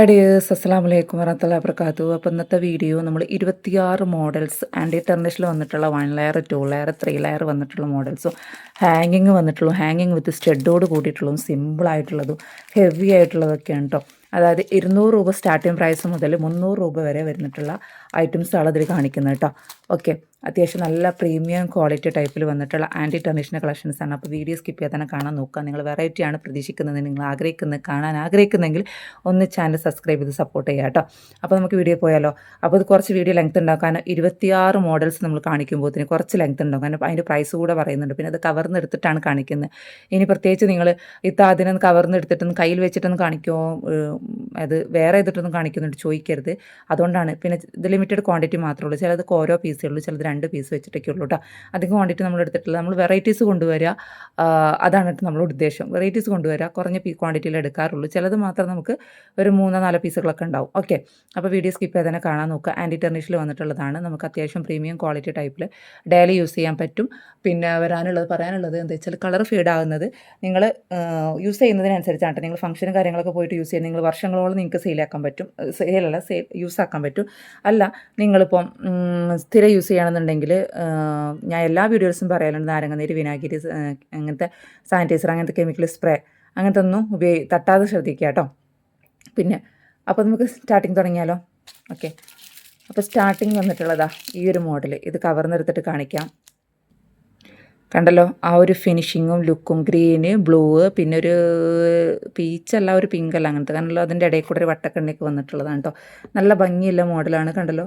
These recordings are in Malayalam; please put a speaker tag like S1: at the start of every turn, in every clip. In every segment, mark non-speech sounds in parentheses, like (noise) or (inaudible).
S1: ഡിയേഴ്സ് അസ്സാം വലൈക്കും വറഹത്തുള്ള വർക്കാത്തു അപ്പോൾ ഇന്നത്തെ വീഡിയോ നമ്മൾ ഇരുപത്തിയാറ് മോഡൽസ് ആൻഡ് ഇന്റർനാഷണൽ വന്നിട്ടുള്ള one layer two layer three layer വന്നിട്ടുള്ള മോഡൽസും ഹാങ്ങിങ് വന്നിട്ടുള്ളൂ. ഹാങ്ങിങ് വിത്ത് സ്റ്റെഡോട് കൂടിയിട്ടുള്ളതും സിമ്പിളായിട്ടുള്ളതും ഹെവി ആയിട്ടുള്ളതൊക്കെയാണ് കേട്ടോ അതായത് ഇരുന്നൂറ് രൂപ സ്റ്റാർട്ടിംഗ് പ്രൈസ് മുതൽ മുന്നൂറ് രൂപ വരെ വരുന്നിട്ടുള്ള ഐറ്റംസാണ് അതിൽ കാണിക്കുന്നത് കേട്ടോ ഓക്കെ. അത്യാവശ്യം നല്ല പ്രീമിയം ക്വാളിറ്റി ടൈപ്പിൽ വന്നിട്ടുള്ള ആന്റി ടെർണിഷന്റെ കളക്ഷൻസ് ആണ്. അപ്പോൾ വീഡിയോ സ്കിപ്പ് ചെയ്യാതെ തന്നെ കാണാൻ നോക്കുക. നിങ്ങൾ വെറൈറ്റിയാണ് പ്രതീക്ഷിക്കുന്നത്. നിങ്ങൾ ആഗ്രഹിക്കുന്നത് കാണാൻ ആഗ്രഹിക്കുന്നെങ്കിൽ ഒന്ന് ചാനൽ സബ്സ്ക്രൈബ് ചെയ്ത് സപ്പോർട്ട് ചെയ്യുക കേട്ടോ അപ്പോൾ നമുക്ക് വീഡിയോ പോയാലോ? അപ്പോൾ അത് കുറച്ച് വീഡിയോ ലെങ്ത് ഉണ്ടാക്കാൻ ഇരുപത്തിയാറ് മോഡൽസ് നമ്മൾ കാണിക്കുമ്പോഴത്തേന് കുറച്ച് ലെങ്ത് ഉണ്ടാകും കാരണം അതിന്റെ പ്രൈസ് കൂടെ പറയുന്നുണ്ട്. പിന്നെ അത് കവർന്ന് എടുത്തിട്ടാണ് കാണിക്കുന്നത് ഇനി പ്രത്യേകിച്ച് നിങ്ങൾ ഇത്ത അതിനൊന്ന് കവർന്ന് എടുത്തിട്ടൊന്ന് കയ്യിൽ വെച്ചിട്ടൊന്ന് കാണിക്കുമോ അത് വേറെ ചെയ്തിട്ടൊന്നും കാണിക്കുന്നുണ്ട്. ചോദിക്കരുത്. അതുകൊണ്ടാണ്. പിന്നെ ഇത് ലിമിറ്റഡ് ക്വാണ്ടിറ്റി മാത്രമേ ഉള്ളൂ. ചിലത് ഓരോ പീസേ ഉള്ളൂ ചിലത് രണ്ട് പീസ് വെച്ചിട്ടൊക്കെ ഉള്ളൂ കേട്ടോ അധികം ക്വാണ്ടിറ്റി നമ്മൾ എടുത്തിട്ടില്ല. നമ്മൾ വെറൈറ്റീസ് കൊണ്ടുവരിക അതാണ് നമ്മുടെ ഉദ്ദേശം. വെറൈറ്റീസ് കൊണ്ടുവരിക കുറഞ്ഞ പീ ക്വാണ്ടിറ്റിയിൽ എടുക്കാറുള്ളൂ. ചിലത് മാത്രം നമുക്ക് ഒരു മൂന്നോ നാലോ പീസുകളൊക്കെ ഉണ്ടാവും. ഓക്കെ അപ്പോൾ വീഡിയോ സ്കിപ്പ് ചെയ്ത് കാണാൻ നോക്കുക. ആന്റി ടെർണിഷിൽ വന്നിട്ടുള്ളതാണ്. നമുക്ക് അത്യാവശ്യം പ്രീമിയം ക്വാളിറ്റി ടൈപ്പിൽ ഡെയിലി യൂസ് ചെയ്യാൻ പറ്റും. പിന്നെ വരാനുള്ളത് പറയാനുള്ളത് എന്താ വെച്ചാൽ കളർ ഫീഡ് ആകുന്നത് നിങ്ങൾ യൂസ് ചെയ്യുന്നതിനനുസരിച്ചാണ് നിങ്ങൾ ഫംഗ്ഷനും കാര്യങ്ങളൊക്കെ പോയിട്ട് യൂസ് ചെയ്യുന്നത് നിങ്ങൾ വർഷങ്ങളോളം നിങ്ങൾക്ക് സെയിലാക്കാൻ പറ്റും. സെയിലല്ല സെയിൽ യൂസ് ആക്കാൻ പറ്റും. അല്ല നിങ്ങളിപ്പം സ്ഥിരം യൂസ് ചെയ്യണമെന്നുണ്ടെങ്കിൽ ഞാൻ എല്ലാ വീഡിയോസും പറയാറുണ്ട്. നാരങ്ങനീര് വിനാഗിരി അങ്ങനത്തെ സാനിറ്റൈസർ അങ്ങനത്തെ കെമിക്കൽ സ്പ്രേ അങ്ങനത്തെ ഒന്നും ഉപയോഗി തട്ടാതെ ശ്രദ്ധിക്കുക കേട്ടോ. പിന്നെ അപ്പോൾ നമുക്ക് സ്റ്റാർട്ടിങ് തുടങ്ങിയാലോ? ഓക്കെ അപ്പോൾ സ്റ്റാർട്ടിങ് വന്നിട്ടുള്ളതാ ഈ ഒരു മോഡൽ ഇത് കവർന്നെടുത്തിട്ട് കാണിക്കാം. കണ്ടല്ലോ? ആ ഒരു ഫിനിഷിങ്ങും ലുക്കും ഗ്രീന് ബ്ലൂ പിന്നെ ഒരു പീച്ചല്ല ഒരു പിങ്കല്ല അങ്ങനത്തെ. കണ്ടല്ലോ? അതിന്റെ ഇടയിൽ കൂടെ ഒരു വട്ടക്കണ്ണിയൊക്കെ വന്നിട്ടുള്ളതാണ് കേട്ടോ നല്ല ഭംഗിയുള്ള മോഡലാണ് കണ്ടല്ലോ?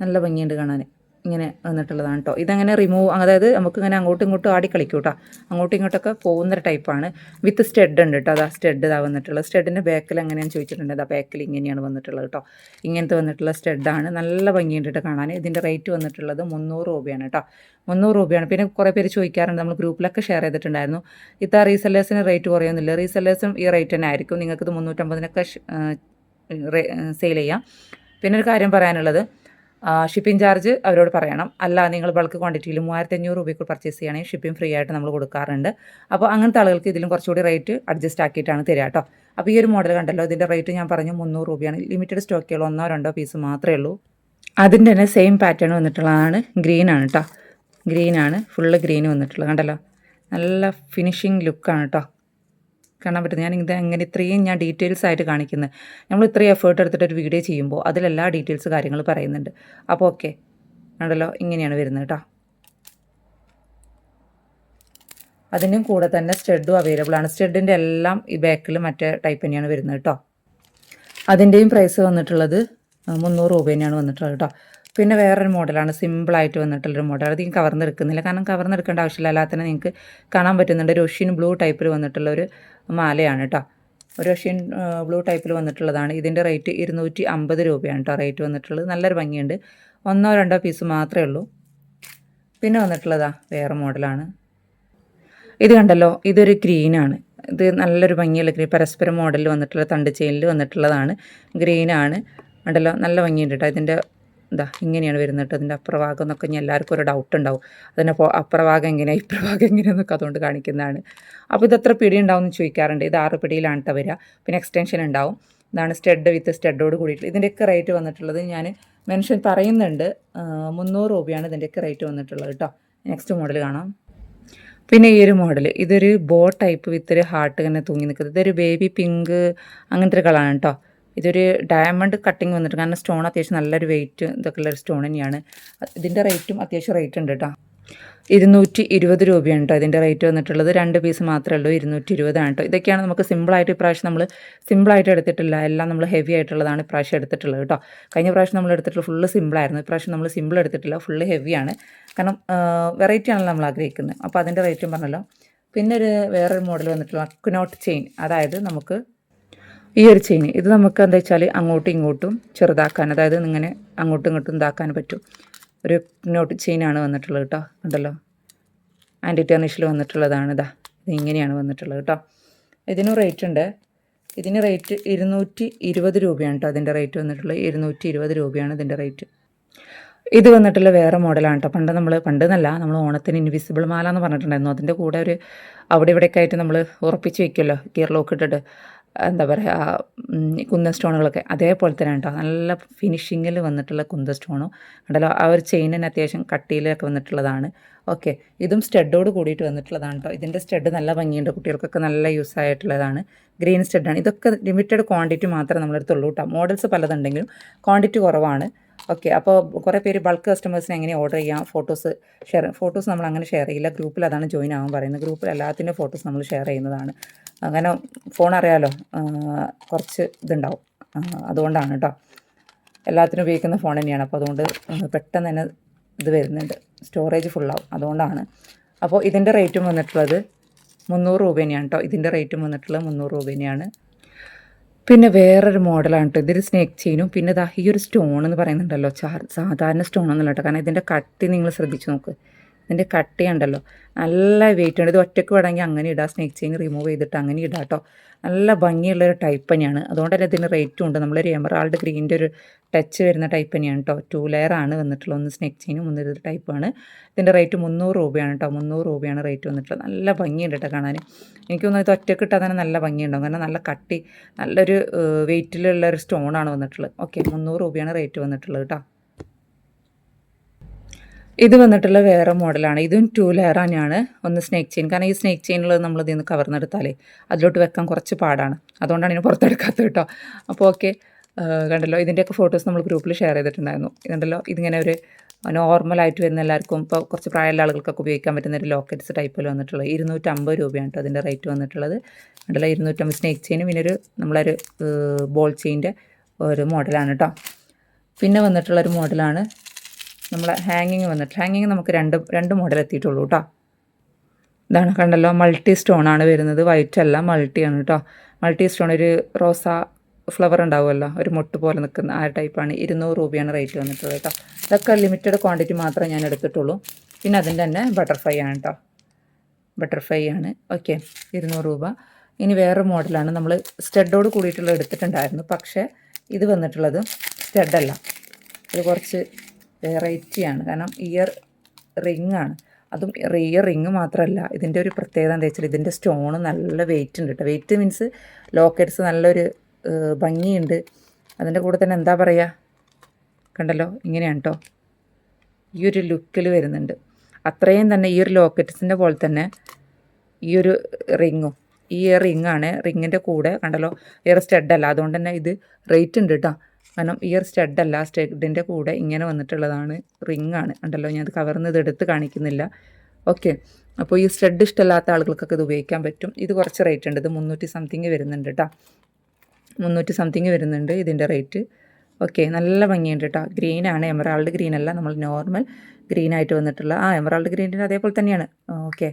S1: നല്ല ഭംഗിയുണ്ട് കാണാൻ. ഇങ്ങനെ വന്നിട്ടുള്ളതാണ് കേട്ടോ ഇതങ്ങനെ റിമൂവ് അതായത് നമുക്ക് ഇങ്ങനെ അങ്ങോട്ടും ഇങ്ങോട്ടും ആടി കളിക്കും കേട്ടോ അങ്ങോട്ടും ഇങ്ങോട്ടൊക്കെ പോകുന്നൊരു ടൈപ്പാണ് വിത്ത് സ്റ്റെഡ് ഉണ്ട് കേട്ടോ അതാ സ്റ്റെഡ് ഇതാ വന്നിട്ടുള്ളത്. സ്റ്റെഡിന്റെ ബാക്കിൽ അങ്ങനെയാണ് ചോദിച്ചിട്ടുണ്ട്. അതാ ബാക്കിൽ ഇങ്ങനെയാണ് വന്നിട്ടുള്ളത് കേട്ടോ ഇങ്ങനത്തെ വന്നിട്ടുള്ള സ്റ്റെഡാണ് നല്ല ഭംഗിയുണ്ട് കേട്ടോ കാണാൻ. ഇതിന്റെ റേറ്റ് വന്നിട്ടുള്ളത് മുന്നൂറ് രൂപയാണ് കേട്ടോ മുന്നൂറ് രൂപയാണ്. പിന്നെ കുറേ പേര് ചോദിക്കാറുണ്ട്. നമ്മൾ ഗ്രൂപ്പിലൊക്കെ ഷെയർ ചെയ്തിട്ടുണ്ടായിരുന്നു. ഇത്ത റീസെല്ലേഴ്സിന് റേറ്റ് കുറയൊന്നുമില്ല റീസെല്ലേഴ്സും ഈ റേറ്റ് തന്നെ ആയിരിക്കും. നിങ്ങൾക്കിത് മുന്നൂറ്റമ്പതിനൊക്കെ സെയിൽ ചെയ്യാം. പിന്നെ ഒരു കാര്യം പറയാനുള്ളത്. ഷിപ്പിംഗ് ചാർജ് അവരോട് പറയണം. അല്ല നിങ്ങൾ ബൾക്ക് ക്വാണ്ടിറ്റിയിൽ മൂവായിരത്തി അഞ്ഞൂറ് രൂപയ്ക്ക് പർച്ചേസ് ചെയ്യുകയാണെങ്കിൽ ഷിപ്പിംഗ് ഫ്രീ ആയിട്ട് നമ്മൾ കൊടുക്കാറുണ്ട്. അപ്പോൾ അങ്ങനത്തെ ആളുകൾക്ക് ഇതിലും കുറച്ചുകൂടി റേറ്റ് അഡ്ജസ്റ്റ് ആക്കിയിട്ടാണ് തരിക കേട്ടോ. അപ്പോൾ ഈ ഒരു മോഡൽ കണ്ടല്ലോ ഇതിന്റെ റേറ്റ് ഞാൻ പറഞ്ഞു മുന്നൂറ് രൂപയാണ്. ലിമിറ്റഡ് സ്റ്റോക്കുകൾ ഒന്നോ രണ്ടോ പീസ് മാത്രമേ ഉള്ളൂ. അതിന്റെ തന്നെ സെയിം പാറ്റേൺ വന്നിട്ടുള്ളതാണ് ഗ്രീൻ ആണ് കേട്ടോ. ഗ്രീനാണ് ഫുള്ള് ഗ്രീൻ വന്നിട്ടുള്ളത് കണ്ടല്ലോ. നല്ല ഫിനിഷിങ് ലുക്കാണ് കേട്ടോ. കാണാൻ പറ്റും ഞാൻ ഇത് എങ്ങനെ ഇത്രയും ഞാൻ ഡീറ്റെയിൽസ് ആയിട്ട് കാണിക്കുന്നത് നമ്മൾ ഇത്രയും എഫേർട്ട് എടുത്തിട്ട് ഒരു വീഡിയോ ചെയ്യുമ്പോൾ അതിലെല്ലാ ഡീറ്റെയിൽസ് കാര്യങ്ങൾ പറയുന്നുണ്ട്. അപ്പോൾ ഓക്കെ ഉണ്ടല്ലോ ഇങ്ങനെയാണ് വരുന്നത് കേട്ടോ. അതിനും കൂടെ തന്നെ സ്റ്റഡും അവൈലബിൾ ആണ്. സ്റ്റഡിന്റെ എല്ലാം ഈ ബാക്കിൽ മറ്റേ ടൈപ്പ് തന്നെയാണ് വരുന്നത് കേട്ടോ. അതിന്റെയും പ്രൈസ് വന്നിട്ടുള്ളത് മുന്നൂറ് രൂപ തന്നെയാണ് വന്നിട്ടുള്ളത് കേട്ടോ. പിന്നെ വേറൊരു മോഡലാണ് സിമ്പിളായിട്ട് വന്നിട്ടുള്ളൊരു മോഡൽ അത് കവർന്ന് കവർന്നെടുക്കുന്നില്ല കാരണം കവർന്നെടുക്കേണ്ട ആവശ്യമില്ല. അല്ലാതെ തന്നെ നിങ്ങൾക്ക് കാണാൻ പറ്റുന്നുണ്ട്. ഒരു ഒഷ്യൻ ബ്ലൂ ടൈപ്പിൽ വന്നിട്ടുള്ള ഒരു മാലയാണ് കേട്ടോ ഒരു റഷ്യൻ ബ്ലൂ ടൈപ്പിൽ വന്നിട്ടുള്ളതാണ്. ഇതിന്റെ റേറ്റ് ഇരുന്നൂറ്റി അമ്പത് രൂപയാണ് കേട്ടോ റേറ്റ് വന്നിട്ടുള്ളത്. നല്ലൊരു ഭംഗിയുണ്ട്. ഒന്നോ രണ്ടോ പീസ് മാത്രമേ ഉള്ളൂ. പിന്നെ വന്നിട്ടുള്ളതാ വേറെ മോഡലാണ്. ഇത് കണ്ടല്ലോ ഇതൊരു ഗ്രീനാണ്. ഇത് നല്ലൊരു ഭംഗിയുള്ള ഗ്രീൻ പരസ്പരം മോഡലിൽ വന്നിട്ടുള്ള തണ്ട് ചെയിനിൽ വന്നിട്ടുള്ളതാണ്. ഗ്രീനാണ്. കണ്ടല്ലോ നല്ല ഭംഗിയുണ്ട് കേട്ടോ ഇതിന്റെ ഇതാ ഇങ്ങനെയാണ് വരുന്നത് കേട്ടോ. അതിന്റെ അപ്രഭാഗം എന്നൊക്കെ ഇനി എല്ലാവർക്കും ഒരു ഡൗട്ട് ഉണ്ടാവും. അതിന്റെ അപ്രഭാഗം എങ്ങനെയാണ് ഇപ്രഭാഗം എങ്ങനെയാണെന്നൊക്കെ അതുകൊണ്ട് കാണിക്കുന്നതാണ്. അപ്പോൾ ഇത് എത്ര പിടി ഉണ്ടാവും എന്ന് ചോദിക്കാറുണ്ട്. ഇത് ആറ് പിടിയിലാണ് കേട്ടോ വരിക. പിന്നെ എക്സ്റ്റൻഷൻ ഉണ്ടാവും. ഇതാണ് സ്റ്റെഡ് വിത്ത് സ്റ്റെഡോട് കൂടിയിട്ട്. ഇതിന്റെയൊക്കെ റേറ്റ് വന്നിട്ടുള്ളത് ഞാൻ മെൻഷൻ പറയുന്നുണ്ട്. മുന്നൂറ് രൂപയാണ് ഇതിന്റെയൊക്കെ റേറ്റ് വന്നിട്ടുള്ളത് കേട്ടോ നെക്സ്റ്റ് മോഡൽ കാണാം. പിന്നെ ഈ ഒരു മോഡൽ ഇതൊരു ബോ ടൈപ്പ് വിത്ത് ഒരു ഹാർട്ട് ഇങ്ങനെ തൂങ്ങി നിൽക്കുന്നത്. ഇതൊരു ബേബി പിങ്ക് അങ്ങനത്തെ ഒരു കളറാണ് കേട്ടോ ഇതൊരു ഡയമണ്ട് കട്ടിങ് വന്നിട്ട് കാരണം സ്റ്റോൺ അത്യാവശ്യം നല്ലൊരു വെയിറ്റ് ഇതൊക്കെ ഉള്ള ഒരു സ്റ്റോൺ തന്നെയാണ്. ഇതിന്റെ റേറ്റും അത്യാവശ്യം റേറ്റ് ഉണ്ട് കേട്ടോ ഇരുന്നൂറ്റി ഇരുപത് രൂപയാണ് കേട്ടോ ഇതിന്റെ റേറ്റ് വന്നിട്ടുള്ളത്. രണ്ട് പീസ് മാത്രമേ ഉള്ളൂ. ഇരുന്നൂറ്റി ഇരുപതാണ് കേട്ടോ ഇതൊക്കെയാണ് നമുക്ക് സിമ്പിളായിട്ട് ഇപ്രാവശ്യം നമ്മൾ സിമ്പിളായിട്ട് എടുത്തിട്ടില്ല. എല്ലാം നമ്മൾ ഹെവി ആയിട്ടുള്ളതാണ് ഇപ്രാവശ്യം എടുത്തിട്ടുള്ളത് കേട്ടോ കഴിഞ്ഞ പ്രാവശ്യം നമ്മൾ എടുത്തിട്ടുള്ള ഫുള്ള് സിമ്പിളായിരുന്നു ഇപ്രാവശ്യം നമ്മൾ സിമ്പിൾ എടുത്തിട്ടില്ല. ഫുള്ള് ഹെവിയാണ് കാരണം വെറൈറ്റി നമ്മൾ ആഗ്രഹിക്കുന്നത് അപ്പോൾ അതിന്റെ റേറ്റും പറഞ്ഞല്ലോ. പിന്നെ ഒരു വേറൊരു മോഡൽ വന്നിട്ടുള്ള അക്നോട്ട് ചെയിൻ അതായത് നമുക്ക് ഈ ഒരു ചെയിൻ ഇത് നമുക്ക് എന്താ വെച്ചാൽ അങ്ങോട്ടും ഇങ്ങോട്ടും ചെറുതാക്കാൻ അതായത് ഇങ്ങനെ അങ്ങോട്ടും ഇങ്ങോട്ടും ഇതാക്കാൻ പറ്റും. ഒരു നോട്ട് ചെയിനാണ് വന്നിട്ടുള്ളത് കേട്ടോ ഉണ്ടല്ലോ ആന്റി ടെർണിഷിൽ വന്നിട്ടുള്ളതാണ് ഇതാ ഇങ്ങനെയാണ് വന്നിട്ടുള്ളത് കേട്ടോ. ഇതിനും റേറ്റ് ഉണ്ട് ഇതിന് റേറ്റ് ഇരുന്നൂറ്റി ഇരുപത് രൂപയാണ് കേട്ടോ അതിന്റെ റേറ്റ് വന്നിട്ടുള്ളത് ഇരുന്നൂറ്റി ഇരുപത് രൂപയാണ് ഇതിന്റെ റേറ്റ് ഇത് വന്നിട്ടുള്ള വേറെ മോഡലാണ് കേട്ടോ പണ്ട് നമ്മൾ പണ്ട് എന്നല്ല നമ്മൾ ഓണത്തിന് ഇൻവിസിബിൾ മാല എന്ന് പറഞ്ഞിട്ടുണ്ടായിരുന്നു അതിന്റെ കൂടെ ഒരു അവിടെ ഇവിടെയൊക്കെ ആയിട്ട് നമ്മൾ ഉറപ്പിച്ച് വെക്കുമല്ലോ ഗിയർ ലോക്ക് ഇട്ടിട്ട്. എന്താ പറയുക കുന്ന സ്റ്റോണുകളൊക്കെ അതേപോലെ തന്നെ കേട്ടോ. നല്ല ഫിനിഷിങ്ങിൽ വന്നിട്ടുള്ള കുന്ത സ്റ്റോണും ഉണ്ടല്ലോ ആ ഒരു ചെയിനിന് അത്യാവശ്യം കട്ടിയിലൊക്കെ വന്നിട്ടുള്ളതാണ്. ഓക്കെ ഇതും സ്റ്റെഡോട് കൂടിയിട്ട് വന്നിട്ടുള്ളതാണ് കേട്ടോ. ഇതിന്റെ സ്റ്റെഡ് നല്ല ഭംഗിയുണ്ട് കുട്ടികൾക്കൊക്കെ നല്ല യൂസ് ആയിട്ടുള്ളതാണ്. ഗ്രീൻ സ്റ്റെഡാണ്. ഇതൊക്കെ ലിമിറ്റഡ് ക്വാണ്ടിറ്റി മാത്രമേ നമ്മളെടുത്തുള്ളൂ കേട്ടോ. മോഡൽസ് പലതുണ്ടെങ്കിലും ക്വാണ്ടിറ്റി കുറവാണ്. ഓക്കെ അപ്പോൾ കുറേ പേര് ബൾക്ക് കസ്റ്റമേഴ്സിന് എങ്ങനെ ഓർഡർ ചെയ്യാം ഫോട്ടോസ് ഷെയർ ഫോട്ടോസ് നമ്മൾ അങ്ങനെ ഷെയർ ചെയ്യില്ല. ഗ്രൂപ്പിൽ അതാണ് ജോയിൻ ആവാൻ പറയുന്നത്. ഗ്രൂപ്പിൽ എല്ലാത്തിന്റെ ഫോട്ടോസ് നമ്മൾ ഷെയർ ചെയ്യുന്നതാണ്. അങ്ങനെ ഫോൺ അറിയാലോ കുറച്ച് ഇതുണ്ടാവും. അതുകൊണ്ടാണ് കേട്ടോ എല്ലാത്തിനും ഉപയോഗിക്കുന്ന ഫോൺ തന്നെയാണ്. അപ്പോൾ അതുകൊണ്ട് പെട്ടെന്ന് തന്നെ ഇത് വരുന്നുണ്ട്. സ്റ്റോറേജ് ഫുള്ളാവും. അതുകൊണ്ടാണ്. അപ്പോൾ ഇതിന്റെ റേറ്റും വന്നിട്ടുള്ളത് മുന്നൂറ് രൂപ തന്നെയാണ് കേട്ടോ ഇതിന്റെ റേറ്റും വന്നിട്ടുള്ളത് മുന്നൂറ് രൂപ തന്നെയാണ് പിന്നെ വേറൊരു മോഡലാണ് കേട്ടോ ഇതൊരു സ്നേക്ക് ചെയിനും. പിന്നെ ദാ ഈ ഒരു സ്റ്റോൺ എന്ന് പറയുന്നുണ്ടല്ലോ. സാധാരണ സ്റ്റോൺ ഒന്നുമല്ല കേട്ടോ കാരണം ഇതിന്റെ കട്ടി നിങ്ങൾ ശ്രദ്ധിച്ച് നോക്ക്. ഇതിന്റെ കട്ടി ഉണ്ടല്ലോ നല്ല വെയിറ്റ് ഉണ്ട്. ഇത് ഒറ്റയ്ക്ക് വേണമെങ്കിൽ അങ്ങനെ ഇടാം. സ്നേക്ക് ചെയിൻ റിമൂവ് ചെയ്തിട്ട് അങ്ങനെ ഇടാം കേട്ടോ നല്ല ഭംഗിയുള്ള ഒരു ടൈപ്പ് തന്നെയാണ്. അതുകൊണ്ട് തന്നെ ഇതിന് റേറ്റും ഉണ്ട്. നമ്മളൊരു എമറാൾഡ് ഗ്രീന്റെ ഒരു ടച്ച് വരുന്ന ടൈപ്പ് തന്നെയാണ് കേട്ടോ ടു ലെയർ ആണ് വന്നിട്ടുള്ള ഒന്ന് സ്നേക്ക് ചെയിനും ഒന്ന് ഇത് ടൈപ്പാണ് ഇതിന്റെ റേറ്റ് മുന്നൂറ് രൂപയാണ് കേട്ടോ മുന്നൂറ് രൂപയാണ് റേറ്റ് വന്നിട്ടുള്ളത്. നല്ല ഭംഗിയുണ്ട് കേട്ടോ കാണാൻ എനിക്ക് തോന്നുന്നു ഇത് ഒറ്റയ്ക്ക് ഇട്ടാൽ തന്നെ നല്ല ഭംഗിയുണ്ടാവും. കാരണം നല്ല കട്ടി നല്ലൊരു വെയിറ്റിലുള്ള ഒരു സ്റ്റോണാണ് വന്നിട്ടുള്ളത്. ഓക്കെ മുന്നൂറ് രൂപയാണ് റേറ്റ് വന്നിട്ടുള്ളത് കേട്ടോ ഇത് വന്നിട്ടുള്ള വേറെ മോഡലാണ്. ഇതും ടു ലെയർ തന്നെയാണ് ഒന്ന് സ്നേക്ക് ചെയിൻ കാരണം ഈ സ്നേക്ക് ചെയിനുള്ളത് നമ്മൾ ഇതിൽ നിന്ന് കവർന്നെടുത്താലേ അതിലോട്ട് വെക്കാൻ കുറച്ച് പാടാണ്. അതുകൊണ്ടാണ് ഇതിന് പുറത്തെടുക്കാത്തത് കേട്ടോ. അപ്പോൾ ഓക്കെ കണ്ടല്ലോ ഇതിന്റെയൊക്കെ ഫോട്ടോസ് നമ്മൾ ഗ്രൂപ്പിൽ ഷെയർ ചെയ്തിട്ടുണ്ടായിരുന്നു. ഇതുണ്ടല്ലോ ഇതിങ്ങനെ ഒരു നോർമലായിട്ട് വരുന്ന എല്ലാവർക്കും ഇപ്പോൾ കുറച്ച് പ്രായമുള്ള ആളുകൾക്കൊക്കെ ഉപയോഗിക്കാൻ പറ്റുന്ന ഒരു ലോക്കറ്റ്സ് ടൈപ്പിൽ വന്നിട്ടുള്ളത്. ഇരുന്നൂറ്റമ്പത് രൂപയാണ് കേട്ടോ അതിന്റെ റേറ്റ് വന്നിട്ടുള്ളത്. കണ്ടല്ലോ ഇരുന്നൂറ്റമ്പത് സ്നേക്ക് ചെയിനും പിന്നെ ഒരു നമ്മളൊരു ബോൾ ചെയിന്റെ ഒരു മോഡലാണ് കേട്ടോ പിന്നെ വന്നിട്ടുള്ളൊരു മോഡലാണ് നമ്മളെ ഹാങ്ങിങ് വന്നിട്ട്. ഹാങ്ങിങ് നമുക്ക് രണ്ട് രണ്ട് മോഡൽ എത്തിയിട്ടുള്ളൂ കേട്ടോ ഇതാണ് കണ്ടല്ലോ മൾട്ടി സ്റ്റോൺ ആണ് വരുന്നത്. വൈറ്റ് അല്ല മൾട്ടിയാണ് കേട്ടോ മൾട്ടി സ്റ്റോൺ ഒരു റോസ ഫ്ലവർ ഉണ്ടാവുമല്ലോ. ഒരു മുട്ട് പോലെ നിൽക്കുന്ന ആ ടൈപ്പാണ് ഇരുന്നൂറ് രൂപയാണ് റേറ്റ് വന്നിട്ടുള്ളത് കേട്ടോ ഇതൊക്കെ ലിമിറ്റഡ് ക്വാണ്ടിറ്റി മാത്രമേ ഞാൻ എടുത്തിട്ടുള്ളൂ. പിന്നെ അതിന്റെ തന്നെ ബട്ടർഫ്ലൈ ആണ് കേട്ടോ ബട്ടർഫ്ലൈ ആണ്. ഓക്കെ ഇരുന്നൂറ് രൂപ. ഇനി വേറെ മോഡലാണ് നമ്മൾ സ്റ്റെഡോട് കൂടിയിട്ടുള്ള എടുത്തിട്ടുണ്ടായിരുന്നു. പക്ഷേ ഇത് വന്നിട്ടുള്ളത് സ്റ്റെഡല്ല ഇത് കുറച്ച് വെറൈറ്റിയാണ് കാരണം ഇയർ റിങ് ആണ് അതും ഇയർ റിങ് മാത്രമല്ല ഇതിന്റെ ഒരു പ്രത്യേകത എന്താ വെച്ചാൽ ഇതിന്റെ സ്റ്റോണ് നല്ല വെയിറ്റ് ഉണ്ട് കേട്ടോ വെയിറ്റ് മീൻസ് ലോക്കറ്റ്സ് നല്ലൊരു ഭംഗിയുണ്ട്. അതിന്റെ കൂടെ തന്നെ എന്താ പറയുക കണ്ടല്ലോ? ഇങ്ങനെയാണ് കേട്ടോ ഈ ഒരു ലുക്കിൽ വരുന്നുണ്ട്. അത്രയും തന്നെ ഈ ഒരു ലോക്കറ്റ്സിന്റെ പോലെ തന്നെ ഈ ഒരു റിങ്ങും. ഈ ആണ് റിങ്ങിന്റെ കൂടെ കണ്ടല്ലോ? ഇയർ സ്റ്റഡ് അല്ല. അതുകൊണ്ട് തന്നെ ഇത് റേറ്റ് ഉണ്ട് കേട്ടോ കാരണം ഇയർ അല്ല സ്റ്റഡിന്റെ കൂടെ ഇങ്ങനെ വന്നിട്ടുള്ളതാണ് റിങ് ആണ്. ഉണ്ടല്ലോ ഞാൻ അത് കവർന്ന് ഇത് എടുത്ത് കാണിക്കുന്നില്ല. ഓക്കെ അപ്പോൾ ഈ സ്റ്റഡ് ഇഷ്ടമല്ലാത്ത ആളുകൾക്കൊക്കെ ഇത് ഉപയോഗിക്കാൻ പറ്റും. ഇത് കുറച്ച് റേറ്റ് ഉണ്ട്. ഇത് മുന്നൂറ്റി സംതിങ് വരുന്നുണ്ട് കേട്ടോ മുന്നൂറ്റി സംതിങ് വരുന്നുണ്ട് ഇതിന്റെ റേറ്റ് ഓക്കെ നല്ല ഭംഗിയുണ്ട് കേട്ടോ ഗ്രീനാണ് എമറാൾഡ് ഗ്രീൻ അല്ല. നമ്മൾ നോർമൽ ഗ്രീൻ ആയിട്ട് വന്നിട്ടുള്ള ആ എമറാൾഡ് ഗ്രീനിന്റെ അതേപോലെ തന്നെയാണ്. ഓക്കെ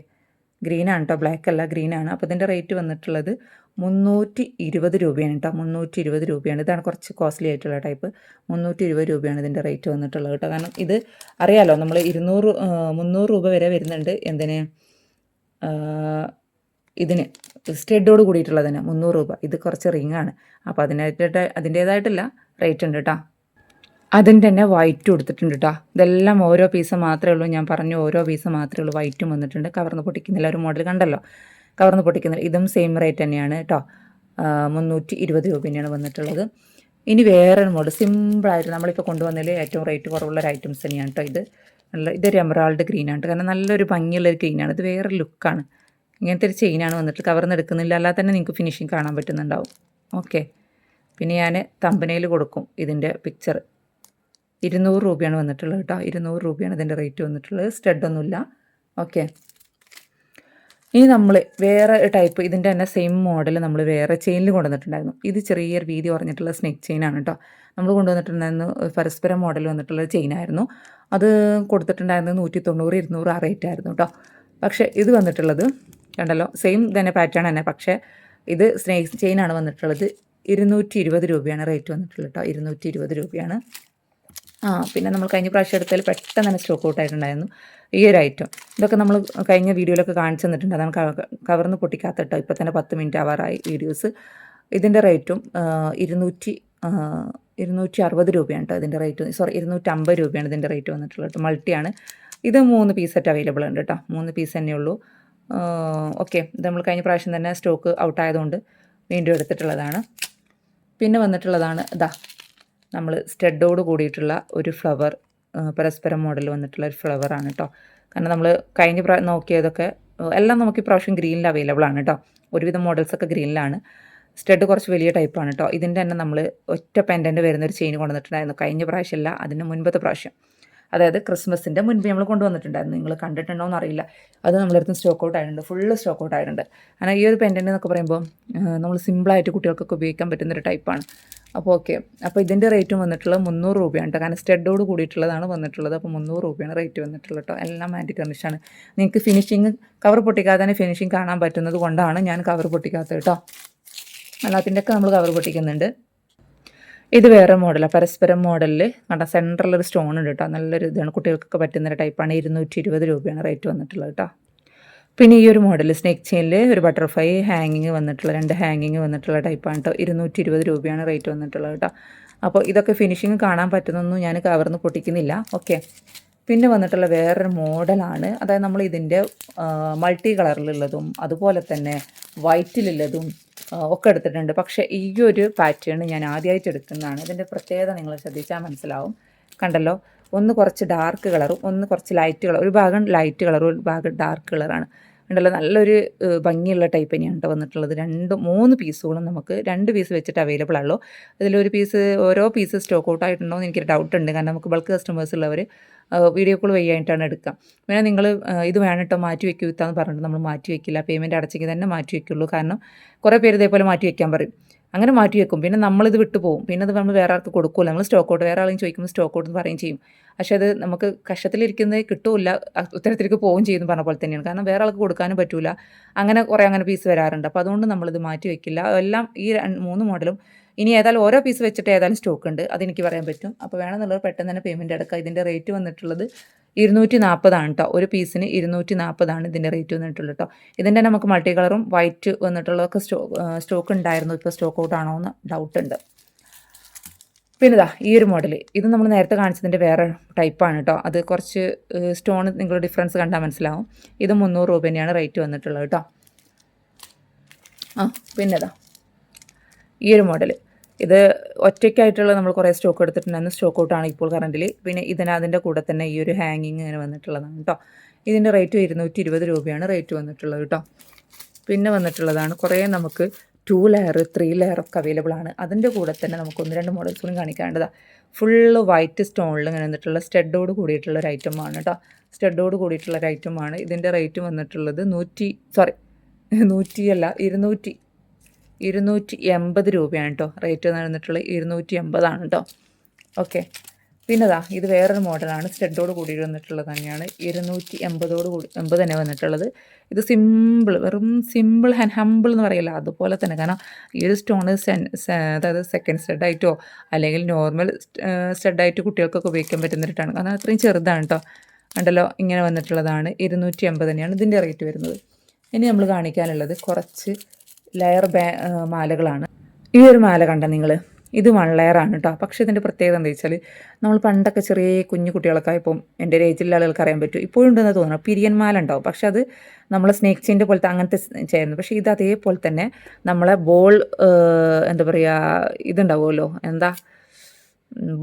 S1: ഗ്രീനാണ് കേട്ടോ ബ്ലാക്ക് അല്ല ഗ്രീനാണ്. അപ്പോൾ ഇതിന്റെ റേറ്റ് വന്നിട്ടുള്ളത് മുന്നൂറ്റി ഇരുപത് രൂപയാണ് കേട്ടോ മുന്നൂറ്റി ഇരുപത് രൂപയാണ്. ഇതാണ് കുറച്ച് കോസ്റ്റ്ലി ആയിട്ടുള്ള ടൈപ്പ്. മുന്നൂറ്റി ഇരുപത് രൂപയാണ് ഇതിന്റെ റേറ്റ് വന്നിട്ടുള്ളത് കേട്ടോ കാരണം ഇത് അറിയാലോ നമ്മൾ ഇരുന്നൂറ് മുന്നൂറ് രൂപ വരെ വരുന്നുണ്ട് എന്തിന്? ഇതിന്. സ്റ്റെഡോട് കൂടിയിട്ടുള്ളതിന് മുന്നൂറ് രൂപ. ഇത് കുറച്ച് റിങ്ങാണ്. അപ്പോൾ അതിനായിട്ട് അതിന്റേതായിട്ടില്ല റേറ്റ് ഉണ്ട് കേട്ടോ അതിന്റെ തന്നെ വൈറ്റ് കൊടുത്തിട്ടുണ്ട് കേട്ടോ ഇതെല്ലാം ഓരോ പീസ് മാത്രമേ ഉള്ളൂ. ഞാൻ പറഞ്ഞു ഓരോ പീസ് മാത്രമേ ഉള്ളൂ. വൈറ്റും വന്നിട്ടുണ്ട്. കവർന്ന് പൊട്ടിക്കുന്നില്ല. ഒരു മോഡൽ കണ്ടല്ലോ? കവർന്ന് പൊട്ടിക്കുന്നില്ല. ഇതും സെയിം റേറ്റ് തന്നെയാണ് കേട്ടോ മുന്നൂറ്റി ഇരുപത് രൂപ തന്നെയാണ് വന്നിട്ടുള്ളത്. ഇനി വേറൊരു മോഡൽ സിമ്പിളായിട്ട് നമ്മളിപ്പോൾ കൊണ്ടുവന്നതിൽ ഏറ്റവും റേറ്റ് കുറവുള്ള ഒരു ഐറ്റംസ് തന്നെയാണ് കേട്ടോ ഇത്. നല്ല ഇതൊരു എമറാൾഡ് ഗ്രീൻ ആണ് ട്ടോ. കാരണം നല്ലൊരു ഭംഗിയുള്ളൊരു ഗ്രീനാണ് ഇത് വേറെ ലുക്കാണ് ഇങ്ങനത്തെ ഒരു ചെയിനാണ് വന്നിട്ട് കവർന്ന് എടുക്കുന്നില്ല. അല്ലാതെ തന്നെ നിങ്ങൾക്ക് ഫിനിഷിങ് കാണാൻ പറ്റുന്നുണ്ടാവും. ഓക്കെ പിന്നെ ഞാൻ തമ്പനയിൽ കൊടുക്കും ഇതിന്റെ പിക്ചർ ഇരുന്നൂറ് രൂപയാണ് വന്നിട്ടുള്ളത് കേട്ടോ. ഇരുന്നൂറ് രൂപയാണ് ഇതിന്റെ റേറ്റ് വന്നിട്ടുള്ളത്. സ്റ്റഡൊന്നുമില്ല ഓക്കെ ഇനി നമ്മൾ വേറെ ടൈപ്പ് ഇതിന്റെ തന്നെ സെയിം മോഡൽ നമ്മൾ വേറെ ചെയിനിൽ കൊണ്ടുവന്നിട്ടുണ്ടായിരുന്നു. ഇത് ചെറിയൊരു വീതി കുറഞ്ഞിട്ടുള്ള സ്നെക്ക് ചെയിനാണ് കേട്ടോ. നമ്മൾ കൊണ്ടുവന്നിട്ടുണ്ടായിരുന്നു പരസ്പരം മോഡൽ വന്നിട്ടുള്ള ചെയിനായിരുന്നു അത് കൊടുത്തിട്ടുണ്ടായിരുന്നത് നൂറ്റി തൊണ്ണൂറ് ഇരുന്നൂറ് ആ റേറ്റ് ആയിരുന്നു കേട്ടോ. പക്ഷേ ഇത് വന്നിട്ടുള്ളത് കണ്ടല്ലോ സെയിം തന്നെ പാറ്റേൺ തന്നെ. പക്ഷേ ഇത് സ്നേക്ക് ചെയിനാണ് വന്നിട്ടുള്ളത്. ഇരുന്നൂറ്റി ഇരുപത് രൂപയാണ് റേറ്റ് വന്നിട്ടുള്ളത് കേട്ടോ. ഇരുന്നൂറ്റി ഇരുപത് രൂപയാണ്. ആ പിന്നെ നമ്മൾ കഴിഞ്ഞ പ്രാവശ്യം എടുത്തതിൽ പെട്ടെന്ന് തന്നെ സ്റ്റോക്ക് ഔട്ട് ആയിട്ടുണ്ടായിരുന്നു. ഈ ഒരു ഐറ്റം ഇതൊക്കെ നമ്മൾ കഴിഞ്ഞ വീഡിയോയിലൊക്കെ കാണിച്ചു തന്നിട്ടുണ്ട്. അതാണ് കവർന്ന് പൊട്ടിക്കാത്ത കേട്ടോ. ഇപ്പം തന്നെ പത്ത് മിനിറ്റ് ആവാറായി വീഡിയോസ് ഇതിന്റെ റേറ്റും ഇരുന്നൂറ്റി ഇരുന്നൂറ്റി അറുപത് രൂപയാണ് കേട്ടോ ഇതിന്റെ റേറ്റ് സോറി ഇരുന്നൂറ്റമ്പത് രൂപയാണ് ഇതിന്റെ റേറ്റ് വന്നിട്ടുള്ളത് മൾട്ടിയാണ് ഇത് മൂന്ന് പീസ് സെറ്റ് അവൈലബിൾ ഉണ്ട് കേട്ടോ. മൂന്ന് പീസ് തന്നെ ഉള്ളൂ. ഓക്കെ ഇത് നമ്മൾ കഴിഞ്ഞ പ്രാവശ്യം തന്നെ സ്റ്റോക്ക് ഔട്ടായതുകൊണ്ട് വീണ്ടും എടുത്തിട്ടുള്ളതാണ്. പിന്നെ വന്നിട്ടുള്ളതാണ് ഇതാ നമ്മൾ സ്റ്റെഡോട് കൂടിയിട്ടുള്ള ഒരു ഫ്ലവർ പരസ്പരം മോഡൽ വന്നിട്ടുള്ള ഒരു ഫ്ലവറാണ് കേട്ടോ കാരണം നമ്മൾ കഴിഞ്ഞ പ്രാ നോക്കിയതൊക്കെ എല്ലാം നമുക്ക് ഇപ്രാവശ്യം ഗ്രീനിൽ അവൈലബിൾ ആണ് കേട്ടോ ഒരുവിധം മോഡൽസൊക്കെ ഗ്രീനിലാണ്. സ്റ്റഡ് കുറച്ച് വലിയ ടൈപ്പാണ് കേട്ടോ ഇതിന്റെ തന്നെ നമ്മൾ ഒറ്റ പെൻഡന്റ് വരുന്നൊരു ചെയിൻ കൊണ്ടുവന്നിട്ടുണ്ടായിരുന്നു. കഴിഞ്ഞ പ്രാവശ്യമല്ല അതിന്റെ മുൻപത്തെ പ്രാവശ്യം. അതായത് ക്രിസ്മസിന്റെ മുൻപ് നമ്മൾ കൊണ്ടുവന്നിട്ടുണ്ടായിരുന്നു. നിങ്ങൾ കണ്ടിട്ടുണ്ടോ എന്നറിയില്ല. അത് നമ്മളടുത്ത് സ്റ്റോക്ക് ഔട്ട് ആയിട്ടുണ്ട്. ഫുൾ സ്റ്റോക്ക് ഔട്ട് ആയിട്ടുണ്ട്. കാരണം ഈ ഒരു പെൻഡന്റ് എന്നൊക്കെ പറയുമ്പോൾ നമ്മൾ സിമ്പിളായിട്ട് കുട്ടികൾക്കൊക്കെ ഉപയോഗിക്കാൻ പറ്റുന്നൊരു ടൈപ്പാണ്. അപ്പോൾ ഓക്കെ. അപ്പോൾ ഇതിന്റെ റേറ്റ് വന്നിട്ടുള്ളത് മുന്നൂറ് രൂപയാണ് കേട്ടോ. കാരണം സ്റ്റെഡോട് കൂടിയിട്ടുള്ളതാണ് വന്നിട്ടുള്ളത്. അപ്പോൾ മുന്നൂറ് രൂപയാണ് റേറ്റ് വന്നിട്ടുള്ളത് കേട്ടോ. എല്ലാം ആന്റി കമ്മീഷനാണ് നിങ്ങൾക്ക് ഫിനിഷിങ് കവർ പൊട്ടിക്കാതെ തന്നെ ഫിനിഷിങ് കാണാൻ പറ്റുന്നത് കൊണ്ടാണ് ഞാൻ കവർ പൊട്ടിക്കാത്തത് കേട്ടോ. അല്ലാത്തിന്റെയൊക്കെ നമ്മൾ കവർ പൊട്ടിക്കുന്നുണ്ട്. ഇത് വേറെ മോഡലാണ് പരസ്പരം മോഡലിൽ കണ്ട സെന്ററിൽ ഒരു സ്റ്റോൺ ഉണ്ട് കേട്ടോ. നല്ലൊരു ഇതാണ്. കുട്ടികൾക്കൊക്കെ പറ്റുന്ന ഒരു ടൈപ്പാണ്. ഇരുന്നൂറ്റി ഇരുപത് രൂപയാണ് റേറ്റ് വന്നിട്ടുള്ളത് കേട്ടോ. പിന്നെ ഈ ഒരു മോഡൽ സ്നേക്ക് ചെയിനിൽ ഒരു ബട്ടർഫ്ലൈ ഹാങ്ങിങ് വന്നിട്ടുള്ള രണ്ട് ഹാങ്ങിങ് വന്നിട്ടുള്ള ടൈപ്പാണ് കേട്ടോ. ഇരുന്നൂറ്റി ഇരുപത് രൂപയാണ് റേറ്റ് വന്നിട്ടുള്ളത് കേട്ടോ. അപ്പോൾ ഇതൊക്കെ ഫിനിഷിങ് കാണാൻ പറ്റുന്നൊന്നും ഞാൻ കവർന്ന് പൊട്ടിക്കുന്നില്ല. ഓക്കെ. പിന്നെ വന്നിട്ടുള്ള വേറൊരു മോഡലാണ്. അതായത് നമ്മൾ ഇതിന്റെ മൾട്ടി കളറിലുള്ളതും അതുപോലെ തന്നെ വൈറ്റിലുള്ളതും ഒക്കെ എടുത്തിട്ടുണ്ട്. പക്ഷേ ഈ ഒരു പാറ്റേൺ ഞാൻ ആദ്യമായിട്ട് എടുക്കുന്നതാണ്. ഇതിന്റെ പ്രത്യേകത നിങ്ങൾ ശ്രദ്ധിച്ചാൽ മനസ്സിലാവും. കണ്ടല്ലോ? ഒന്ന് കുറച്ച് ഡാർക്ക് കളറും ഒന്ന് കുറച്ച് ലൈറ്റ് കളർ. ഒരു ഭാഗം ലൈറ്റ് കളറും ഒരു ഭാഗം ഡാർക്ക് കളറാണ്. ഉണ്ടല്ലോ നല്ലൊരു ഭംഗിയുള്ള ടൈപ്പ് തന്നെയാണ് കേട്ടോ വന്നിട്ടുള്ളത്. രണ്ട് മൂന്ന് പീസുകളും നമുക്ക് രണ്ട് പീസ് വെച്ചിട്ട് അവൈലബിൾ ആണല്ലോ. അതിലൊരു പീസ് ഓരോ പീസ് സ്റ്റോക്ക് ഔട്ട് ആയിട്ടുണ്ടോ എന്ന് എനിക്കൊരു ഡൗട്ട് ഉണ്ട്. കാരണം നമുക്ക് ബൾക്ക് കസ്റ്റമേഴ്സ് ഉള്ളവർ വീഡിയോ കോൾ വഴിയായിട്ടാണ് എടുക്കുക പിന്നെ നിങ്ങൾ ഇത് വേണട്ടോ മാറ്റി വെക്കൂ ഇത്താന്ന് പറഞ്ഞിട്ട് നമ്മൾ മാറ്റി വെക്കില്ല. പേയ്മെന്റ് അടച്ചെങ്കിൽ തന്നെ മാറ്റി വെക്കുള്ളൂ. കാരണം കുറേ പേര് ഇതേപോലെ മാറ്റി വെക്കാൻ പറയും. അങ്ങനെ മാറ്റി വെക്കും. പിന്നെ നമ്മളിത് വിട്ടു പോകും പിന്നെ അത് നമ്മൾ വേറെ ആൾക്ക് കൊടുക്കില്ല നമ്മൾ സ്റ്റോക്ക് ഔട്ട് വേറെ ആളെയും ചോദിക്കുമ്പോൾ സ്റ്റോക്ക് ഔട്ട് എന്ന് പറയുകയും ചെയ്യും. പക്ഷേ അത് നമുക്ക് കഷ്ടത്തിലിരിക്കുന്നത് കിട്ടില്ല. ഉത്തരത്തിലേക്ക് പോവുകയും ചെയ്യുന്നു പറഞ്ഞ പോലെ തന്നെയാണ്. കാരണം വേറെ ആൾക്ക് കൊടുക്കാനും പറ്റില്ല അങ്ങനെ കുറേ അങ്ങനെ പീസ് വരാറുണ്ട്. അപ്പോൾ അതുകൊണ്ട് നമ്മളിത് മാറ്റി വെക്കില്ല. എല്ലാം ഈ മൂന്ന് മോഡലും ഇനി ഏതായാലും ഓരോ പീസ് വെച്ചിട്ട് ഏതായാലും സ്റ്റോക്ക് ഉണ്ട്. അതെനിക്ക് പറയാൻ പറ്റും. അപ്പോൾ വേണമെന്നുള്ളവർ പെട്ടെന്ന് തന്നെ പേയ്മെന്റ് അടക്കുക ഇതിന്റെ റേറ്റ് വന്നിട്ടുള്ളത് ഇരുന്നൂറ്റി നാൽപ്പതാണ് കേട്ടോ ഒരു പീസിന് ഇരുന്നൂറ്റി നാൽപ്പതാണ് ഇതിന്റെ റേറ്റ് വന്നിട്ടുള്ളത് കേട്ടോ ഇതിന്റെ നമുക്ക് മൾട്ടി കളറും വൈറ്റ് വന്നിട്ടുള്ളതൊക്കെ സ്റ്റോ സ്റ്റോക്ക് ഉണ്ടായിരുന്നു ഇപ്പോൾ സ്റ്റോക്ക് ഔട്ട് ആണോ എന്ന് ഡൗട്ട് ഉണ്ട്. പിന്നെ ഇതാ ഈ ഒരു മോഡൽ ഇത് നമ്മൾ നേരത്തെ കാണിച്ചതിന്റെ വേറെ ടൈപ്പാണ് കേട്ടോ അത് കുറച്ച് സ്റ്റോൺ നിങ്ങൾ ഡിഫറൻസ് കണ്ടാൽ മനസ്സിലാവും. ഇത് മുന്നൂറ് രൂപ തന്നെയാണ് റേറ്റ് വന്നിട്ടുള്ളത് കേട്ടോ ആ പിന്നെ ഇതാ ഈ ഒരു മോഡൽ ഇത് ഒറ്റയ്ക്കായിട്ടുള്ള നമ്മൾ കുറേ സ്റ്റോക്ക് എടുത്തിട്ടുണ്ടായിരുന്നു. സ്റ്റോക്ക് ഔട്ടാണ് ഇപ്പോൾ കറണ്ടിൽ പിന്നെ ഇതിന് അതിന്റെ കൂടെ തന്നെ ഈ ഒരു ഹാങ്ങിങ് ഇങ്ങനെ വന്നിട്ടുള്ളതാണ് കേട്ടോ ഇതിന്റെ റേറ്റ് ഇരുന്നൂറ്റി ഇരുപത് രൂപയാണ് റേറ്റ് വന്നിട്ടുള്ളത് കേട്ടോ പിന്നെ വന്നിട്ടുള്ളതാണ് കുറേ നമുക്ക് ടു ലെയർ ത്രീ ലെയർ ഒക്കെ അവൈലബിൾ ആണ്. അതിന്റെ കൂടെ തന്നെ നമുക്ക് ഒന്ന് രണ്ട് മോഡൽസ് കൂടി കാണിക്കേണ്ടതാണ് ഫുള്ള് വൈറ്റ് സ്റ്റോണിൽ ഇങ്ങനെ വന്നിട്ടുള്ള സ്റ്റെഡോട് കൂടിയിട്ടുള്ള ഒരു ഐറ്റം ആണ് കേട്ടോ സ്റ്റെഡോട് കൂടിയിട്ടുള്ള ഒരു ഐറ്റം ആണ്. ഇതിന്റെ റേറ്റ് വന്നിട്ടുള്ളത് നൂറ്റി സോറി നൂറ്റിയല്ല ഇരുന്നൂറ്റി ഇരുന്നൂറ്റി എൺപത് രൂപയാണ് കേട്ടോ റേറ്റ് നടന്നിട്ടുള്ളത് ഇരുന്നൂറ്റി എൺപതാണ് കേട്ടോ ഓക്കെ പിന്നെ ദാ ഇത് വേറൊരു മോഡലാണ്. സ്റ്റെഡോട് കൂടി വന്നിട്ടുള്ളത് തന്നെയാണ്. ഇരുന്നൂറ്റി എൺപതോട് കൂടി എൺപത് തന്നെ വന്നിട്ടുള്ളത്. ഇത് സിമ്പിൾ വെറും സിമ്പിൾ ആൻഡ് ഹമ്പിൾ എന്ന് പറയില്ല. അതുപോലെ തന്നെ കാരണം ഈ ഒരു സ്റ്റോണ് അതായത് സെക്കൻഡ് സ്റ്റെഡായിട്ടോ അല്ലെങ്കിൽ നോർമൽ സ്റ്റെഡായിട്ട് കുട്ടികൾക്കൊക്കെ ഉപയോഗിക്കാൻ പറ്റുന്നൊരിട്ടാണ് കാരണം അത്രയും ചെറുതാണ് കേട്ടോ ഉണ്ടല്ലോ ഇങ്ങനെ വന്നിട്ടുള്ളതാണ്. ഇരുന്നൂറ്റി എൺപത് തന്നെയാണ് ഇതിന്റെ റേറ്റ് വരുന്നത്. ഇനി നമ്മൾ കാണിക്കാനുള്ളത് കുറച്ച് ലെയർ മാലകളാണ്. ഈ ഒരു മാല കണ്ട നിങ്ങൾ ഇത് വൺ ലെയറാണ് കേട്ടോ പക്ഷേ ഇതിന്റെ പ്രത്യേകത എന്താ വെച്ചാൽ നമ്മൾ പണ്ടൊക്കെ ചെറിയ കുഞ്ഞു കുട്ടികളൊക്കെ ഇപ്പം എന്റെ ഒരു ഏജിലുള്ള ആളുകൾക്ക് അറിയാൻ പറ്റും. ഇപ്പോഴും ഉണ്ടെന്ന് തോന്നുന്നു പിരിയൻ മാല ഉണ്ടാവും. പക്ഷേ അത് നമ്മൾ സ്നേക്ക് ചെയിന്റെ പോലത്തെ അങ്ങനത്തെ ചെയ്യുന്നത് പക്ഷേ ഇത് അതേപോലെ തന്നെ നമ്മളെ ബോൾ എന്താ പറയുക ഇതുണ്ടാവുമല്ലോ. എന്താ?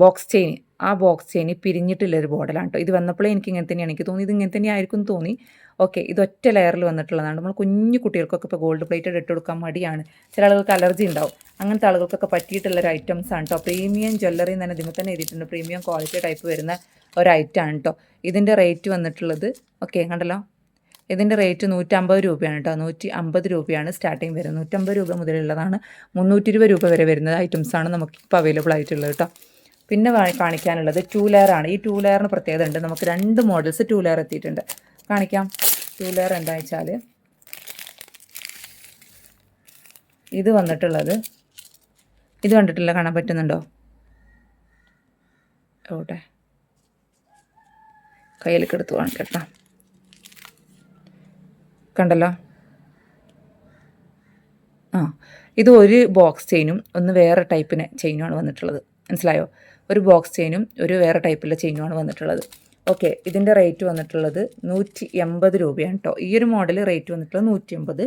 S1: ബോക്സ് ചെയിൻ ആ ബോക്സ് ചെയിൻ പിരിഞ്ഞിട്ടുള്ളൊരു മോഡലാണ് കേട്ടോ ഇത് വന്നപ്പോഴേ എനിക്ക് ഇങ്ങനെ തന്നെയാണ്. എനിക്ക് തോന്നി ഇത് ഇങ്ങനെ തന്നെ ആയിരിക്കും തോന്നി. ഓക്കെ ഇത് ഒറ്റ ലെയറിൽ വന്നിട്ടുള്ളതാണ്. നമ്മൾ കുഞ്ഞു കുട്ടികൾക്കൊക്കെ ഇപ്പോൾ ഗോൾഡ് പ്ലേറ്റഡ് ഇട്ട് കൊടുക്കാൻ മടിയാണ്. ചില ആളുകൾക്ക് അലർജി ഉണ്ടാവും. അങ്ങനത്തെ ആളുകൾക്കൊക്കെ പറ്റിയിട്ടുള്ള ഒരു ഐറ്റംസ് ആണ് കേട്ടോ പ്രീമിയം ജ്വല്ലറി തന്നെ ഇതിൽ തന്നെ എഴുതിയിട്ടുണ്ട്. പ്രീമിയം ക്വാളിറ്റി ടൈപ്പ് വരുന്ന ഒരു ഐറ്റം ആണ് കേട്ടോ ഇതിന്റെ റേറ്റ് വന്നിട്ടുള്ളത് ഓക്കെ കണ്ടല്ലോ? ഇതിന്റെ റേറ്റ് നൂറ്റമ്പത് രൂപയാണ് കേട്ടോ നൂറ്റി അമ്പത് രൂപയാണ് സ്റ്റാർട്ടിങ് വരുന്നത്. നൂറ്റമ്പത് രൂപ മുതലുള്ളതാണ്. മുന്നൂറ്റി ഇരുപത് രൂപ വരെ വരുന്നത് ഐറ്റംസാണ് നമുക്ക് ഇപ്പോൾ അവൈലബിൾ ആയിട്ടുള്ളത് കേട്ടോ പിന്നെ കാണിക്കാനുള്ളത് ടൂ ലെയർ ആണ്. ഈ ടൂ ലെയറിന് പ്രത്യേകത ഉണ്ട്. നമുക്ക് രണ്ട് മോഡൽസ് ടൂ ലെയർ എത്തിയിട്ടുണ്ട്. കാണിക്കാം. ടൂ ലെയർ എന്താണെന്ന് വെച്ചാൽ ഇത് വന്നിട്ടുള്ളത്. ഇത് കണ്ടിട്ടില്ല. കാണാൻ പറ്റുന്നുണ്ടോ? ഓട്ടെ. കയ്യിലേക്ക് എടുത്ത് കേട്ടോ കണ്ടല്ലോ? ആ. ഇത് ഒരു ബോക്സ് ചെയിനും ഒന്ന് വേറെ ടൈപ്പിന് ചെയിനുമാണ് വന്നിട്ടുള്ളത്. മനസ്സിലായോ? ഒരു ബോക്സ് ചെയിനും ഒരു വേറെ ടൈപ്പിലെ ചെയിനുമാണ് വന്നിട്ടുള്ളത്. ഓക്കെ ഇതിന്റെ റേറ്റ് വന്നിട്ടുള്ളത് നൂറ്റി എൺപത് രൂപയാണ് കേട്ടോ ഈ ഒരു മോഡൽ റേറ്റ് വന്നിട്ടുള്ളത് നൂറ്റി എൺപത്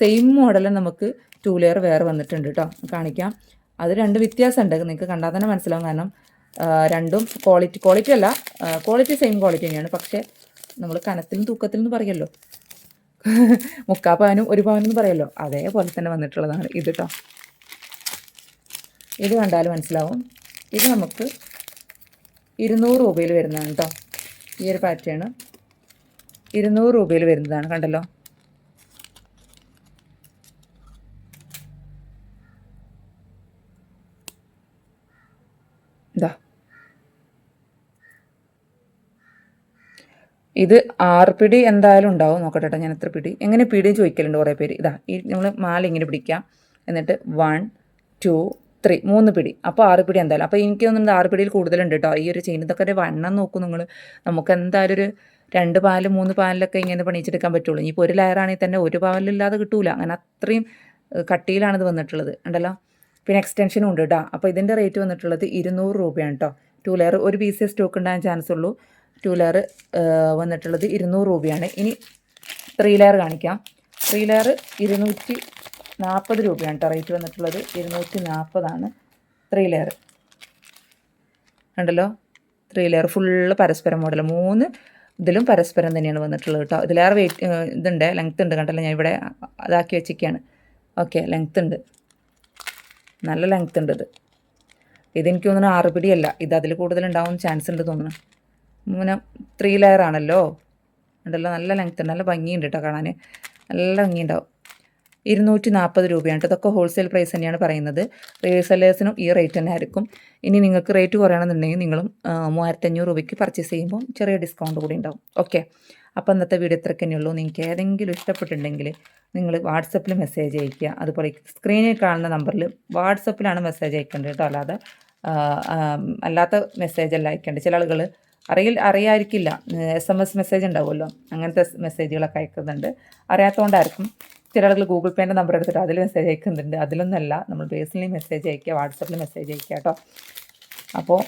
S1: സെയിം മോഡൽ നമുക്ക് ടൂ ലെയർ വേറെ വന്നിട്ടുണ്ട് കേട്ടോ കാണിക്കാം. അത് രണ്ട് വ്യത്യാസമുണ്ട്. നിങ്ങൾക്ക് കണ്ടാൽ തന്നെ മനസ്സിലാവും കാരണം രണ്ടും ക്വാളിറ്റി ക്വാളിറ്റി അല്ല ക്വാളിറ്റി സെയിം ക്വാളിറ്റി തന്നെയാണ്. പക്ഷേ നമ്മൾ കനത്തിലും തൂക്കത്തിലും പറയല്ലോ. (laughs) മുക്കാ പവനും ഒരു പവനും പറയല്ലോ. അതേപോലെ തന്നെ വന്നിട്ടുള്ളതാണ് ഇത് കേട്ടോ ഇത് കണ്ടാൽ മനസ്സിലാവും. ഇത് നമുക്ക് ഇരുന്നൂറ് രൂപയിൽ വരുന്നതാണ് കേട്ടോ ഈ ഒരു പാറ്റേൺ ഇരുന്നൂറ് രൂപയിൽ വരുന്നതാണ് കണ്ടല്ലോ? ഇതാ ഇത് ആറ് പിടി എന്തായാലും ഉണ്ടാവും. നോക്കട്ടെ കേട്ടോ ഞാൻ എത്ര പിടി? എങ്ങനെ പിടി ചോദിക്കലുണ്ട് കുറേ പേര്. ഇതാ ഈ നമ്മൾ മാല ഇങ്ങനെ പിടിക്കാം. എന്നിട്ട് വൺ ടു ത്രീ മൂന്ന് പിടി. അപ്പോൾ ആറ് പിടി എന്തായാലും. അപ്പോൾ എനിക്ക് തോന്നുന്നത് ആറ് പിടിയിൽ കൂടുതലുണ്ട് കേട്ടോ ഈ ഒരു ചെയിൻ ഇതൊക്കെ ഒരു വണ്ണം നോക്കും നിങ്ങൾ നമുക്ക് എന്തായാലും ഒരു രണ്ട് പാൽ മൂന്ന് പാലിലൊക്കെ ഇങ്ങനെ പണിയിച്ചെടുക്കാൻ പറ്റുള്ളൂ. ഇനിയിപ്പോൾ ഒരു ലെയറാണെങ്കിൽ തന്നെ ഒരു പാലില്ലാതെ കിട്ടൂല. അങ്ങനെ അത്രയും കട്ടിയിലാണ് ഇത് വന്നിട്ടുള്ളത്. ഉണ്ടല്ലോ? പിന്നെ എക്സ്റ്റൻഷനും ഉണ്ട് കേട്ടോ അപ്പോൾ ഇതിന്റെ റേറ്റ് വന്നിട്ടുള്ളത് ഇരുന്നൂറ് രൂപയാണ് കേട്ടോ ടു ലെയർ ഒരു പീസേ സ്റ്റോക്ക് ഉണ്ടാകാൻ ചാൻസ് ഉള്ളൂ. ടു ലെയർ വന്നിട്ടുള്ളത് ഇരുന്നൂറ് രൂപയാണ്. ഇനി ത്രീ ലെയർ കാണിക്കാം. ത്രീ ലെയർ ഇരുന്നൂറ്റി നാൽപ്പത് രൂപയാണ് കേട്ടോ റേറ്റ് വന്നിട്ടുള്ളത്. ഇരുന്നൂറ്റി നാൽപ്പതാണ് ത്രീ ലെയർ കണ്ടല്ലോ? ത്രീ ലെയർ ഫുള്ള് പരസ്പരം മോഡൽ മൂന്ന് ഇതിലും പരസ്പരം തന്നെയാണ് വന്നിട്ടുള്ളത് കേട്ടോ ഇതിലേറെ വെയിറ്റ് ഇതുണ്ട്. ലെങ്ത് ഉണ്ട്. കണ്ടല്ലോ? ഞാൻ ഇവിടെ അതാക്കി വെച്ചിരിക്കുകയാണ് ഓക്കെ. ലെങ്ത് ഉണ്ട്. നല്ല ലെങ്ത് ഉണ്ട് ഇത്. ഇതെനിക്ക് തോന്നുന്നു ആറ് പിടിയല്ല. ഇത് അതിൽ കൂടുതൽ ഉണ്ടാവാൻ ചാൻസ് ഉണ്ട് തോന്നുന്നു. മൂന്ന് ത്രീ ലെയർ ആണല്ലോ? ഉണ്ടല്ലോ നല്ല ലെങ്ത് ഉണ്ട്. നല്ല ഭംഗിയുണ്ട് കേട്ടോ കാണാൻ. നല്ല ഭംഗിയുണ്ടാവും. ഇരുന്നൂറ്റി നാൽപ്പത് രൂപയാണ്. കേട്ടോ ഇതൊക്കെ ഹോൾസെയിൽ പ്രൈസ് തന്നെയാണ് പറയുന്നത്. റീസെല്ലേഴ്സിനും ഈ റേറ്റ് തന്നെ ആയിരിക്കും. ഇനി നിങ്ങൾക്ക് റേറ്റ് കുറയണമെന്നുണ്ടെങ്കിൽ നിങ്ങളും മൂവായിരത്തഞ്ഞൂറ് രൂപയ്ക്ക് പർച്ചേസ് ചെയ്യുമ്പോൾ ചെറിയ ഡിസ്കൗണ്ട് കൂടി ഉണ്ടാവും. ഓക്കെ അപ്പോൾ ഇന്നത്തെ വീഡിയോ ഇത്രയ്ക്ക് തന്നെയുള്ളൂ നിങ്ങൾക്ക് ഏതെങ്കിലും ഇഷ്ടപ്പെട്ടിട്ടുണ്ടെങ്കിൽ നിങ്ങൾ വാട്സപ്പിൽ മെസ്സേജ് അയക്കുക അതുപോലെ സ്ക്രീനിൽ കാണുന്ന നമ്പറിൽ വാട്സപ്പിലാണ് മെസ്സേജ് അയക്കേണ്ടത് കേട്ടോ. അല്ലാതെ അല്ലാത്ത മെസ്സേജ് അല്ല അയക്കേണ്ടത്. ചില ആളുകൾ അറിയിൽ അറിയായിരിക്കില്ല. എസ് എം എസ് മെസ്സേജ് ഉണ്ടാവുമല്ലോ. അങ്ങനത്തെ മെസ്സേജുകളൊക്കെ അയക്കുന്നുണ്ട്. അറിയാത്തതുകൊണ്ടായിരിക്കും ചില ആളുകൾ ഗൂഗിൾ പേന്റെ നമ്പർ എടുത്തിട്ട് അതിൽ മെസ്സേജ് അയക്കുന്നുണ്ട്. അതിലൊന്നല്ല നമ്മൾ പേഴ്സണലി മെസ്സേജ് അയക്കുക വാട്സപ്പിൽ മെസ്സേജ് അയക്കുക കേട്ടോ അപ്പോൾ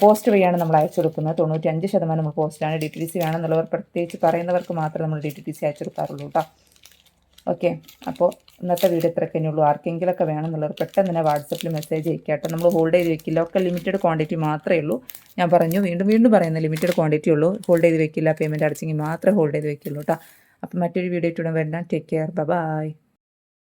S1: പോസ്റ്റ് വഴിയാണ് നമ്മൾ അയച്ചു കൊടുക്കുന്നത്. തൊണ്ണൂറ്റി അഞ്ച് ശതമാനം നമ്മൾ പോസ്റ്റാണ് ഡി ടി ഡി സി വേണമെന്നുള്ളവർ പ്രത്യേകിച്ച് പറയുന്നവർക്ക് മാത്രമേ നമ്മൾ ഡി ടി ഡി സി അയച്ചു കൊടുക്കാറുള്ളൂ കേട്ടോ ഓക്കെ അപ്പോൾ ഇന്നത്തെ വീഡിയോ ഇത്രയൊക്കെ ഉള്ളൂ. ആർക്കെങ്കിലൊക്കെ വേണമെന്നുള്ളവർ പെട്ടെന്ന് തന്നെ വാട്സപ്പിൽ മെസ്സേജ് അയക്കുക കേട്ടോ നമ്മൾ ഹോൾഡ് ചെയ്ത് വെക്കില്ല. ഒക്കെ ലിമിറ്റഡ് ക്വാണ്ടിറ്റി മാത്രമേ ഉള്ളൂ. ഞാൻ പറഞ്ഞു വീണ്ടും വീണ്ടും പറയുന്ന ലിമിറ്റഡ് ക്വാണ്ടിറ്റി ഉള്ളൂ. ഹോൾഡ് ചെയ്ത് വെക്കില്ല. പേയ്മെന്റ് അടച്ചെങ്കിൽ മാത്രമേ ഹോൾഡ് ചെയ്ത് വെക്കുള്ളൂ കേട്ടോ അപ്പം മറ്റൊരു വീഡിയോ ഇട്ടുടൻ വരണം. Take care bye